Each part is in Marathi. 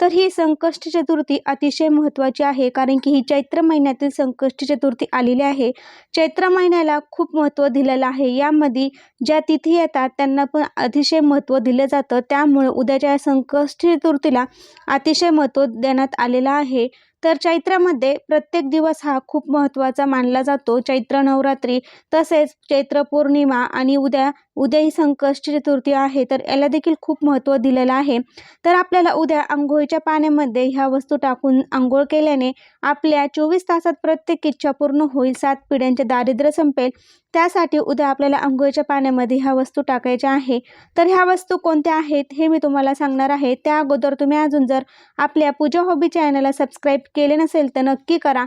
तर ही संकष्टी चतुर्थी अतिशय महत्त्वाची आहे कारण की ही चैत्र महिन्यातील संकष्ट चतुर्थी आलेली आहे. चैत्र महिन्याला खूप महत्त्व दिलेलं आहे. यामध्ये ज्या तिथी येतात त्यांना पण अतिशय महत्त्व दिलं जातं. त्यामुळे उद्याच्या या चतुर्थीला अतिशय महत्त्व देण्यात आलेलं आहे तर चैत्रामध्ये प्रत्येक दिवस हा खूप महत्त्वाचा मानला जातो. चैत्र नवरात्री तसेच चैत्र पौर्णिमा आणि उद्या उद्या ही संकष्टी चतुर्थी आहे तर याला देखील खूप महत्त्व दिलेलं आहे. तर आपल्याला उद्या आंघोळीच्या पाण्यामध्ये ह्या वस्तू टाकून आंघोळ केल्याने आपल्या चोवीस तासात प्रत्येक इच्छा पूर्ण होईल सात पिढ्यांचे दारिद्र्य संपेल. त्यासाठी उद्या आपल्याला आंघोळीच्या पाण्यामध्ये ह्या वस्तू टाकायच्या आहे. तर ह्या वस्तू कोणत्या आहेत हे मी तुम्हाला सांगणार आहे. त्या अगोदर तुम्ही अजून जर आपल्या पूजा हॉबी चॅनलला सबस्क्राईब केले नसेल तर नक्की करा.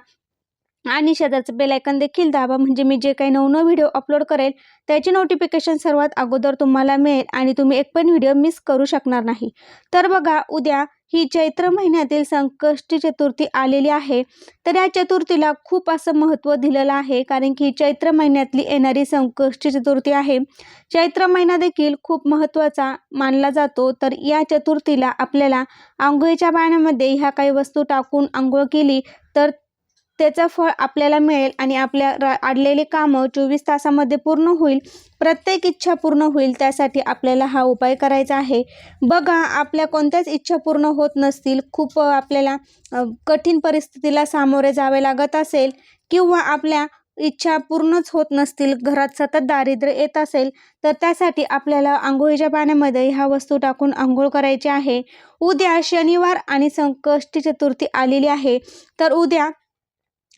आणि शेजारचं बेलायकन देखील दाबा. म्हणजे मी जे काही नवनव व्हिडिओ अपलोड करेल त्याची नोटिफिकेशन सर्वात अगोदर तुम्हाला मिळेल आणि तुम्ही एक पण व्हिडिओ मिस करू शकणार नाही. तर बघा उद्या ही चैत्र महिन्यातील संकष्टी चतुर्थी आलेली आहे. तर या चतुर्थीला खूप असं महत्त्व दिलेलं आहे कारण की चैत्र महिन्यातली येणारी संकष्टी चतुर्थी आहे. चैत्र महिना देखील खूप महत्त्वाचा मानला जातो. तर या चतुर्थीला आपल्याला आंघोळीच्या पाण्यामध्ये ह्या काही वस्तू टाकून आंघोळ केली तर त्याचं फळ आपल्याला मिळेल आणि आपल्या रा अडलेली कामं चोवीस तासामध्ये पूर्ण होईल. प्रत्येक इच्छा पूर्ण होईल त्यासाठी आपल्याला हा उपाय करायचा आहे. बघा आपल्या कोणत्याच इच्छा पूर्ण होत नसतील खूप आपल्याला कठीण परिस्थितीला सामोरे जावे लागत असेल किंवा आपल्या इच्छा पूर्णच होत नसतील घरात सतत दारिद्र्य येत असेल तर त्यासाठी आपल्याला आंघोळीच्या पाण्यामध्ये ह्या वस्तू टाकून आंघोळ करायची आहे. उद्या शनिवार आणि संकष्टी चतुर्थी आलेली आहे. तर उद्या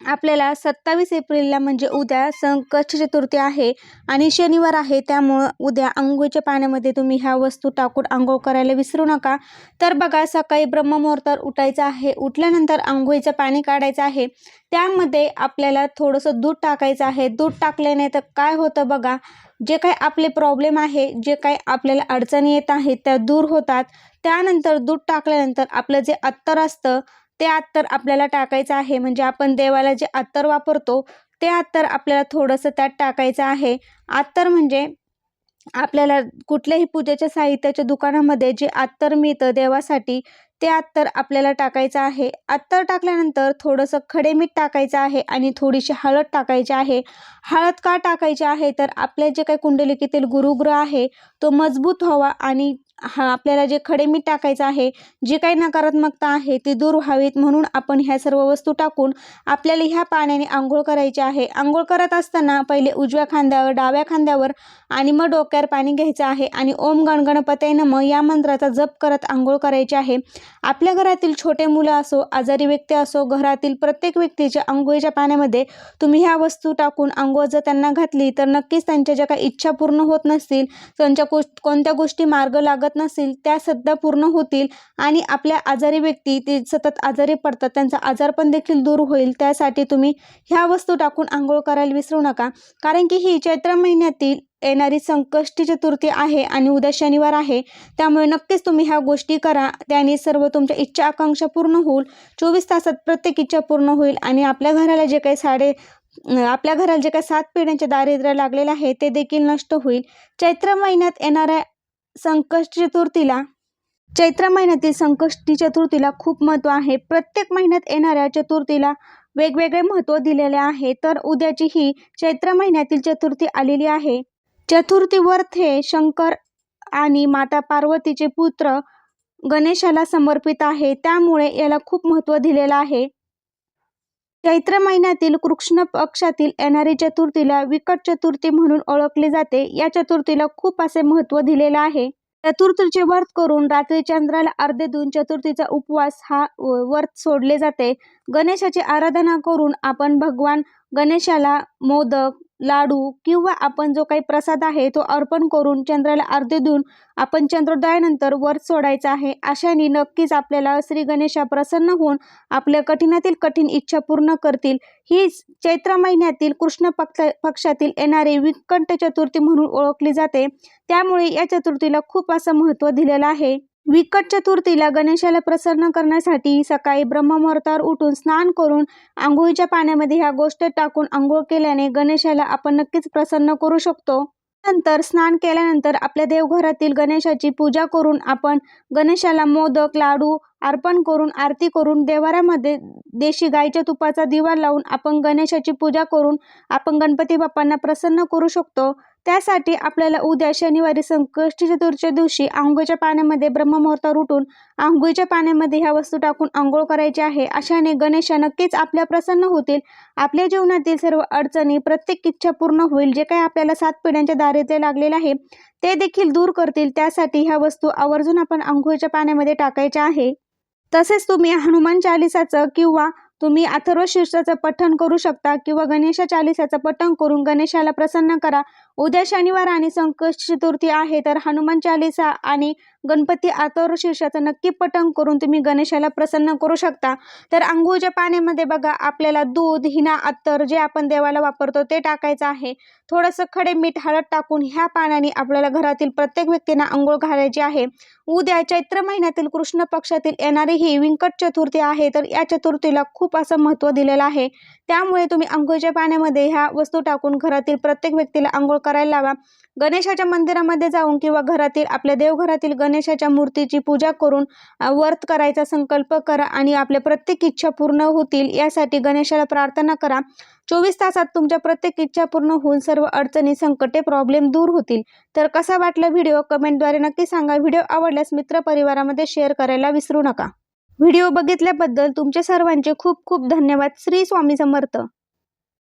आपल्याला सत्तावीस एप्रिलला म्हणजे उद्या संकष्ट चतुर्थी आहे आणि शनिवार आहे त्यामुळं उद्या आंघोळीच्या पाण्यामध्ये तुम्ही ह्या वस्तू टाकून आंघोळ करायला विसरू नका. तर बघा सकाळी ब्रह्ममुहूर्तावर उठायचं आहे उठल्यानंतर आंघोळीचं पाणी काढायचं आहे. त्यामध्ये आपल्याला थोडंसं दूध टाकायचं आहे. दूध टाकल्याने तर काय होतं बघा जे काही आपले प्रॉब्लेम आहे जे काही आपल्याला अडचणी येत आहेत त्या दूर होतात. त्यानंतर दूध टाकल्यानंतर आपलं जे अत्तर असतं ते अत्तर आपल्याला टाकायचं आहे. म्हणजे आपण देवाला जे अत्तर वापरतो ते अत्तर आपल्याला थोडंसं त्यात टाकायचं आहे. अत्तर म्हणजे आपल्याला कुठल्याही पूजेच्या साहित्याच्या दुकानामध्ये जे अत्तर मिळतं देवासाठी ते अत्तर आपल्याला टाकायचं आहे. अत्तर टाकल्यानंतर थोडंसं खडे मीठ टाकायचं आहे आणि थोडीशी हळद टाकायची आहे. हळद का टाकायची आहे? तर आपल्या जे काही कुंडलिकेतील गुरुग्रह आहे तो मजबूत व्हावा आणि हा आपल्याला जे खडे मीठ टाकायचं आहे जी काही नकारात्मकता आहे ती दूर व्हावीत म्हणून आपण ह्या सर्व वस्तू टाकून आपल्याला ह्या पाण्याने आंघोळ करायची आहे. आंघोळ करत असताना पहिले उजव्या खांद्यावर डाव्या खांद्यावर आणि मग डोक्यावर पाणी घ्यायचं आहे आणि ओम गणगणपते नम या मंत्राचा जप करत आंघोळ करायची आहे. आपल्या घरातील छोटे मुलं असो आजारी व्यक्ती असो घरातील प्रत्येक व्यक्तीच्या आंघोळीच्या पाण्यामध्ये तुम्ही ह्या वस्तू टाकून आंघोळ जर त्यांना घातली तर नक्कीच त्यांच्या ज्या काही इच्छा पूर्ण होत नसतील त्यांच्या कोणत्या गोष्टी मार्ग लागत नसतील त्या सध्या पूर्ण होतील आणि आपल्या आजारी व्यक्ती ते सतत आजारी पडतात त्यांचा आजारपण देखील दूर होईल. त्यासाठी तुम्ही ह्या वस्तू टाकून आंघोळ करायला विसरू नका. कारण की ही चैत्र महिन्यातील येणारी संकष्टी चतुर्थी आहे आणि उद्या शनिवार आहे. त्यामुळे नक्कीच तुम्ही ह्या गोष्टी करा. त्याने सर्व तुमच्या इच्छा आकांक्षा पूर्ण होईल. चोवीस तासात प्रत्येक इच्छा पूर्ण होईल आणि आपल्या घराला जे काही साडे आपल्या घराला जे काही सात पिढ्यांचे दारिद्र्य लागलेलं आहे ते देखील नष्ट होईल. चैत्र महिन्यात येणाऱ्या संकष्ट चतुर्थीला चैत्र महिन्यातील संकष्टी चतुर्थीला खूप महत्त्व आहे. प्रत्येक महिन्यात येणाऱ्या चतुर्थीला वेगवेगळे महत्त्व दिलेले आहे. तर उद्याची ही चैत्र महिन्यातील चतुर्थी आलेली आहे. चतुर्थी हे शंकर आणि माता पार्वतीचे पुत्र गणेशाला समर्पित आहे. त्यामुळे याला खूप महत्त्व दिलेलं आहे. चैत्र महिन्यातील कृष्ण पक्षातील येणारी चतुर्थीला विकट चतुर्थी म्हणून ओळखली जाते. या चतुर्थीला खूप असे महत्त्व दिलेलं आहे. चतुर्थीचे व्रत करून रात्री चंद्राला अर्धे देऊन चतुर्थीचा उपवास हा व- व्रत सोडले जाते. गणेशाची आराधना करून आपण भगवान गणेशाला मोदक लाडू किंवा आपण जो काही प्रसाद आहे तो अर्पण करून चंद्राला अर्ध्य देऊन आपण चंद्रोदयानंतर वर सोडायचा आहे. अशाने नक्कीच आपल्याला श्री गणेशा प्रसन्न होऊन आपल्या कठीणातील कठीण इच्छा पूर्ण करतील. ही चैत्र महिन्यातील कृष्ण पक्ष पक्षातील येणारी विकंठ चतुर्थी म्हणून ओळखली जाते. त्यामुळे या चतुर्थीला खूप असं महत्त्व दिलेलं आहे. विकट चतुर्थीला गणेशाला प्रसन्न करण्यासाठी सकाळी ब्रह्ममुहूर्तावर उठून स्नान करून आंघोळीच्या पाण्यामध्ये ह्या गोष्ट टाकून आंघोळ केल्याने गणेशाला आपण नक्कीच प्रसन्न करू शकतो. नंतर स्नान केल्यानंतर आपल्या देवघरातील गणेशाची पूजा करून आपण गणेशाला मोदक लाडू अर्पण करून आरती करून देवाऱ्यामध्ये देशी गाईच्या तुपाचा दिवा लावून आपण गणेशाची पूजा करून आपण गणपती बाप्पांना प्रसन्न करू शकतो. त्यासाठी आपल्याला उद्या शनिवारी संकष्टी चतुर्थीच्या दिवशी आंघोळीच्या पाण्यामध्ये ब्रह्ममुहूर्तावर उठून आंघोळीच्या पाण्यामध्ये ह्या वस्तू टाकून आंघोळ करायची आहे. अशाने गणेशा नक्कीच आपल्या प्रसन्न होतील. आपल्या जीवनातील सर्व अडचणी प्रत्येक इच्छा पूर्ण होईल. जे काही आपल्याला सात पिढ्यांच्या दारिद्र्य लागलेलं आहे ते देखील दूर करतील. त्यासाठी ह्या वस्तू आवर्जून आपण आंघोळीच्या पाण्यामध्ये टाकायच्या आहे. तसेच तुम्ही हनुमान चालिसाचं किंवा तुम्ही अथर्व शीर्षाचं पठण करू शकता किंवा गणेशा चालिसाचं पठण करून गणेशाला प्रसन्न करा. उद्या शनिवार आणि संकष्ट चतुर्थी आहे तर हनुमान चालिसा आणि गणपती आतोर शीर्षाचं नक्की पटंग करून तुम्ही गणेशाला प्रसन्न करू शकता. तर आंघोळच्या पाण्यामध्ये बघा आपल्याला दूध हिना अत्तर जे आपण देवाला वापरतो ते टाकायचं आहे. थोडंसं खडे मीठ हळद टाकून ह्या पाण्याने आपल्याला घरातील प्रत्येक व्यक्तींना आंघोळ घालायची आहे. उद्या चैत्र महिन्यातील कृष्ण पक्षातील येणारी ही व्यंकट चतुर्थी आहे तर या चतुर्थीला खूप असं महत्त्व दिलेलं आहे. त्यामुळे तुम्ही आंघोळच्या पाण्यामध्ये ह्या वस्तू टाकून घरातील प्रत्येक व्यक्तीला आंघोळ करायला लावा. गणेशाच्या मंदिरामध्ये जाऊन किंवा घरातील आपल्या देवघरातील गणेशाच्या मूर्तीची पूजा करून अ, व्रत करायचा संकल्प करा आणि आपल्या प्रत्येक इच्छा पूर्ण होतील यासाठी गणेशाला प्रार्थना करा. चोवीस तासात तुमच्या प्रत्येक इच्छा पूर्ण होऊन सर्व अडचणी संकटे प्रॉब्लेम दूर होतील. तर कसा वाटला व्हिडिओ? कमेंटद्वारे नक्की सांगा. व्हिडिओ आवडल्यास मित्रपरिवारामध्ये शेअर करायला विसरू नका. व्हिडिओ बघितल्याबद्दल तुमच्या सर्वांचे खूप खूप धन्यवाद. श्री स्वामी समर्थ.